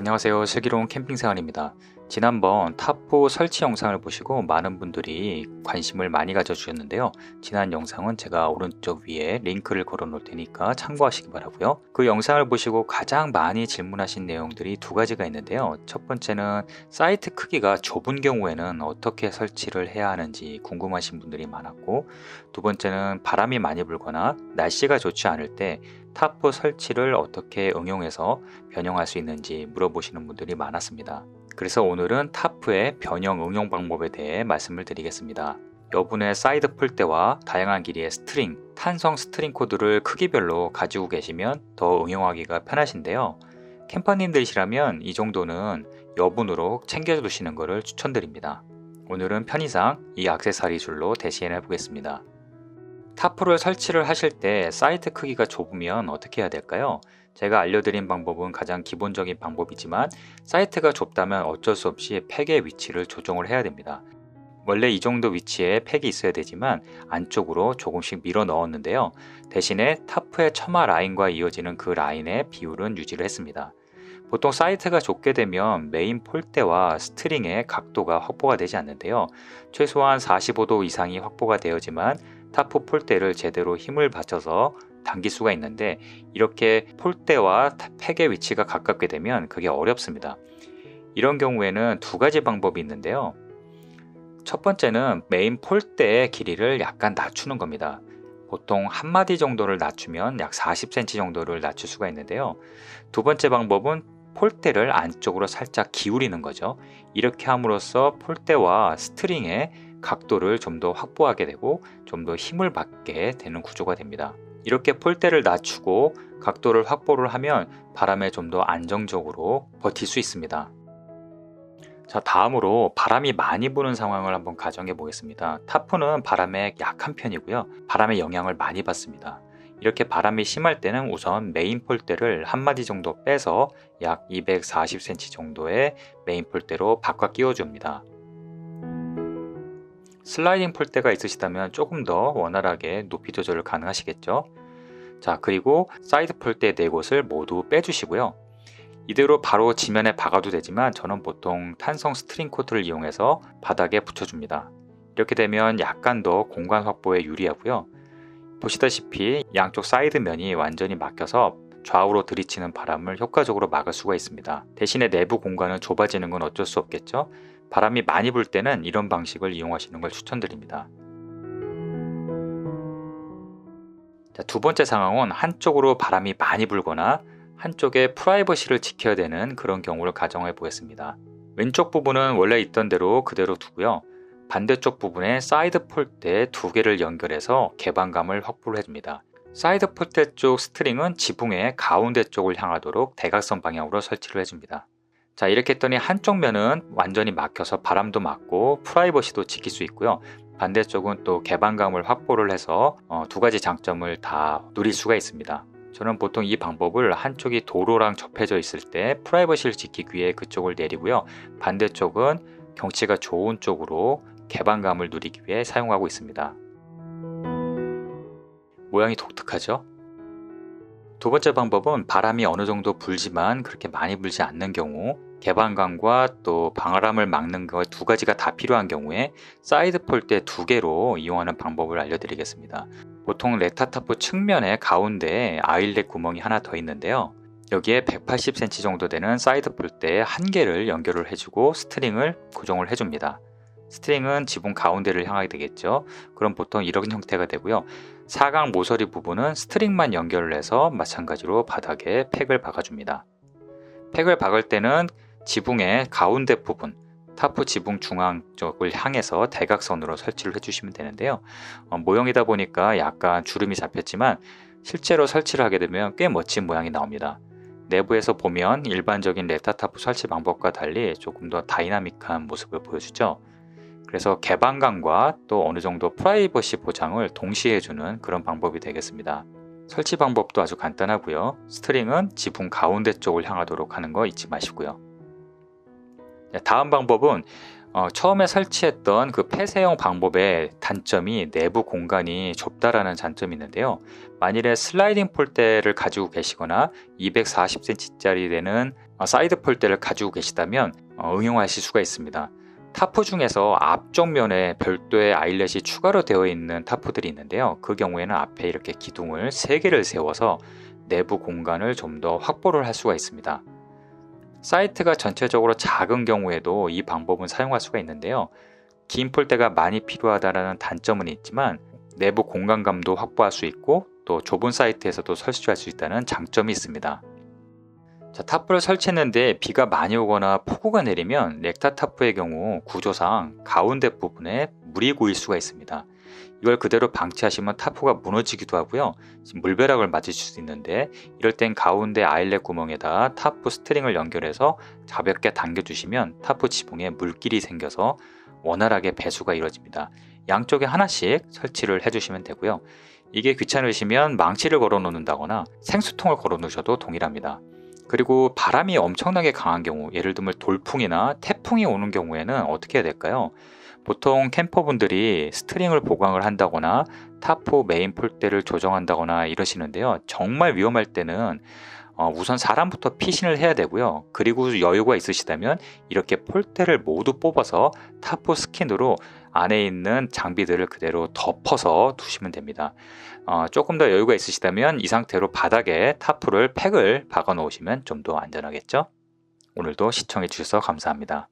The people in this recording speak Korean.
안녕하세요. 슬기로운 캠핑 생활입니다. 지난번 탑4 설치 영상을 보시고 많은 분들이 관심을 많이 가져주셨는데요. 지난 영상은 제가 오른쪽 위에 링크를 걸어 놓을 테니까 참고하시기 바라고요. 그 영상을 보시고 가장 많이 질문하신 내용들이 두 가지가 있는데요. 첫 번째는 사이트 크기가 좁은 경우에는 어떻게 설치를 해야 하는지 궁금하신 분들이 많았고 두 번째는 바람이 많이 불거나 날씨가 좋지 않을 때 탑4 설치를 어떻게 응용해서 변형할 수 있는지 물어보시는 분들이 많았습니다. 그래서 오늘은 타프의 변형 응용 방법에 대해 말씀을 드리겠습니다. 여분의 사이드 폴대와 다양한 길이의 스트링, 탄성 스트링 코드를 크기별로 가지고 계시면 더 응용하기가 편하신데요. 캠퍼님들이시라면 이 정도는 여분으로 챙겨두시는 것을 추천드립니다. 오늘은 편의상 이 악세사리 줄로 대시해 보겠습니다. 타프를 설치를 하실 때 사이트 크기가 좁으면 어떻게 해야 될까요? 제가 알려드린 방법은 가장 기본적인 방법이지만 사이트가 좁다면 어쩔 수 없이 팩의 위치를 조정을 해야 됩니다. 원래 이 정도 위치에 팩이 있어야 되지만 안쪽으로 조금씩 밀어 넣었는데요. 대신에 타프의 처마 라인과 이어지는 그 라인의 비율은 유지를 했습니다. 보통 사이트가 좁게 되면 메인 폴대와 스트링의 각도가 확보가 되지 않는데요. 최소한 45도 이상이 확보가 되어지만 타프 폴대를 제대로 힘을 받쳐서 당길 수가 있는데 이렇게 폴대와 팩의 위치가 가깝게 되면 그게 어렵습니다. 이런 경우에는 두 가지 방법이 있는데요. 첫 번째는 메인 폴대의 길이를 약간 낮추는 겁니다. 보통 한 마디 정도를 낮추면 약 40cm 정도를 낮출 수가 있는데요. 두 번째 방법은 폴대를 안쪽으로 살짝 기울이는 거죠. 이렇게 함으로써 폴대와 스트링의 각도를 좀 더 확보하게 되고 좀 더 힘을 받게 되는 구조가 됩니다. 이렇게 폴대를 낮추고 각도를 확보를 하면 바람에 좀 더 안정적으로 버틸 수 있습니다. 자, 다음으로 바람이 많이 부는 상황을 한번 가정해 보겠습니다. 타프는 바람에 약한 편이고요. 바람의 영향을 많이 받습니다. 이렇게 바람이 심할 때는 우선 메인 폴대를 한 마디 정도 빼서 약 240cm 정도의 메인 폴대로 바꿔 끼워줍니다. 슬라이딩 폴대가 있으시다면 조금 더 원활하게 높이 조절을 가능하시겠죠. 자, 그리고 사이드 폴대 네 곳을 모두 빼주시고요. 이대로 바로 지면에 박아도 되지만 저는 보통 탄성 스트링 코트를 이용해서 바닥에 붙여줍니다. 이렇게 되면 약간 더 공간 확보에 유리하고요. 보시다시피 양쪽 사이드 면이 완전히 막혀서 좌우로 들이치는 바람을 효과적으로 막을 수가 있습니다. 대신에 내부 공간은 좁아지는 건 어쩔 수 없겠죠. 바람이 많이 불 때는 이런 방식을 이용하시는 걸 추천드립니다. 자, 두 번째 상황은 한쪽으로 바람이 많이 불거나 한쪽에 프라이버시를 지켜야 되는 그런 경우를 가정해 보겠습니다. 왼쪽 부분은 원래 있던 대로 그대로 두고요. 반대쪽 부분에 사이드 폴대 두 개를 연결해서 개방감을 확보를 해줍니다. 사이드 폴대 쪽 스트링은 지붕의 가운데 쪽을 향하도록 대각선 방향으로 설치를 해줍니다. 자 이렇게 했더니 한쪽 면은 완전히 막혀서 바람도 막고 프라이버시도 지킬 수 있고요. 반대쪽은 또 개방감을 확보를 해서 어, 두 가지 장점을 다 누릴 수가 있습니다. 저는 보통 이 방법을 한쪽이 도로랑 접해져 있을 때 프라이버시를 지키기 위해 그쪽을 내리고요. 반대쪽은 경치가 좋은 쪽으로 개방감을 누리기 위해 사용하고 있습니다. 모양이 독특하죠? 두 번째 방법은 바람이 어느 정도 불지만 그렇게 많이 불지 않는 경우 개방감과 또 방아람을 막는 것 두 가지가 다 필요한 경우에 사이드 폴대 두 개로 이용하는 방법을 알려드리겠습니다. 보통 레타타프 측면의 가운데에 아일렛 구멍이 하나 더 있는데요. 여기에 180cm 정도 되는 사이드 폴대에 한 개를 연결을 해주고 스트링을 고정을 해줍니다. 스트링은 지붕 가운데를 향하게 되겠죠. 그럼 보통 이런 형태가 되고요. 사각 모서리 부분은 스트링만 연결을 해서 마찬가지로 바닥에 팩을 박아줍니다. 팩을 박을 때는 지붕의 가운데 부분, 타프 지붕 중앙 쪽을 향해서 대각선으로 설치를 해주시면 되는데요. 어, 모형이다 보니까 약간 주름이 잡혔지만 실제로 설치를 하게 되면 꽤 멋진 모양이 나옵니다. 내부에서 보면 일반적인 레타타프 설치 방법과 달리 조금 더 다이나믹한 모습을 보여주죠. 그래서 개방감과 또 어느 정도 프라이버시 보장을 동시에 해주는 그런 방법이 되겠습니다. 설치 방법도 아주 간단하고요. 스트링은 지붕 가운데 쪽을 향하도록 하는 거 잊지 마시고요. 네, 다음 방법은 어, 처음에 설치했던 그 폐쇄형 방법의 단점이 내부 공간이 좁다라는 장점이 있는데요. 만일에 슬라이딩 폴대를 가지고 계시거나 240cm짜리 되는 어, 사이드 폴대를 가지고 계시다면 어, 응용하실 수가 있습니다. 타프 중에서 앞쪽 면에 별도의 아일렛이 추가로 되어 있는 타프들이 있는데요. 그 경우에는 앞에 이렇게 기둥을 3개를 세워서 내부 공간을 좀 더 확보를 할 수가 있습니다. 사이트가 전체적으로 작은 경우에도 이 방법은 사용할 수가 있는데요. 긴 폴대가 많이 필요하다는 단점은 있지만 내부 공간감도 확보할 수 있고 또 좁은 사이트에서도 설치할 수 있다는 장점이 있습니다. 자, 타프를 설치했는데 비가 많이 오거나 폭우가 내리면 렉타 타프의 경우 구조상 가운데 부분에 물이 고일 수가 있습니다. 이걸 그대로 방치하시면 타프가 무너지기도 하고요. 물벼락을 맞으실 수 있는데 이럴 땐 가운데 아일렛 구멍에다 타프 스트링을 연결해서 가볍게 당겨주시면 타프 지붕에 물길이 생겨서 원활하게 배수가 이루어집니다. 양쪽에 하나씩 설치를 해주시면 되고요. 이게 귀찮으시면 망치를 걸어 놓는다거나 생수통을 걸어 놓으셔도 동일합니다. 그리고 바람이 엄청나게 강한 경우, 예를 들면 돌풍이나 태풍이 오는 경우에는 어떻게 해야 될까요? 보통 캠퍼분들이 스트링을 보강을 한다거나 타프 메인 폴대를 조정한다거나 이러시는데요. 정말 위험할 때는 어, 우선 사람부터 피신을 해야 되고요. 그리고 여유가 있으시다면 이렇게 폴대를 모두 뽑아서 타프 스킨으로 안에 있는 장비들을 그대로 덮어서 두시면 됩니다. 어, 조금 더 여유가 있으시다면 이 상태로 바닥에 타프를 팩을 박아 놓으시면 좀 더 안전하겠죠? 오늘도 시청해 주셔서 감사합니다.